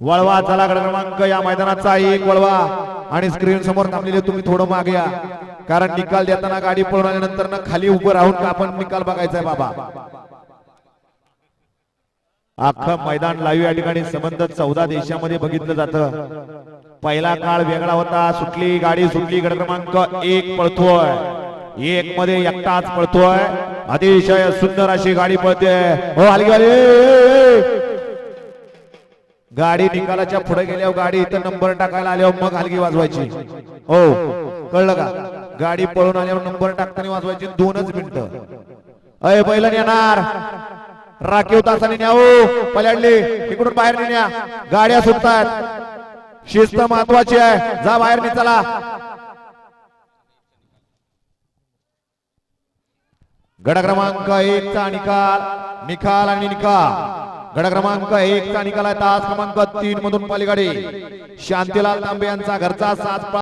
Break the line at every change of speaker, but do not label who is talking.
वळवा चला गड क्रमांक या मैदानाचा एक वळवा. आणि स्क्रीन समोर थांबलेले तुम्ही थोडं मागे या. कारण निकाल देताना गाडी पळून आल्यानंतर ना खाली उभं राहून का आपण निकाल बघायचा आहे बाबा. अख्खं मैदान लाईव्ह या ठिकाणी संबंध चौदा देशामध्ये बघितलं जातं. पहिला काळ वेगळा होता. सुटली गाडी सुटली गड क्रमांक एक पळतोय. एक मध्ये एकटाच पळतोय. अतिशय सुंदर अशी गाडी पळते हो हलगी गाडी निकालाच्या पुढे गेल्यावर गाडी इथं नंबर टाकायला आल्यावर मग हलगी वाजवायची. हो कळलं का? गाडी पळून आल्यावर नंबर टाकताना वाजवायची दोनच मिनिटं. अय बैलन येणार. राखीव तासाने न्या हो पल्याडली. इकडून बाहेर न्या. गाड्या सुटतात. शिस्त महत्वाची आहे. जा बाहेर चला. गड क्रमांक एक चा निकाल निकाल आणि निकाल. गड क्रमांक एक चा निकाल आहे तास क्रमांक तीन मधून पलीकडे. शांतीलाल तांबे यांचा घरचा सात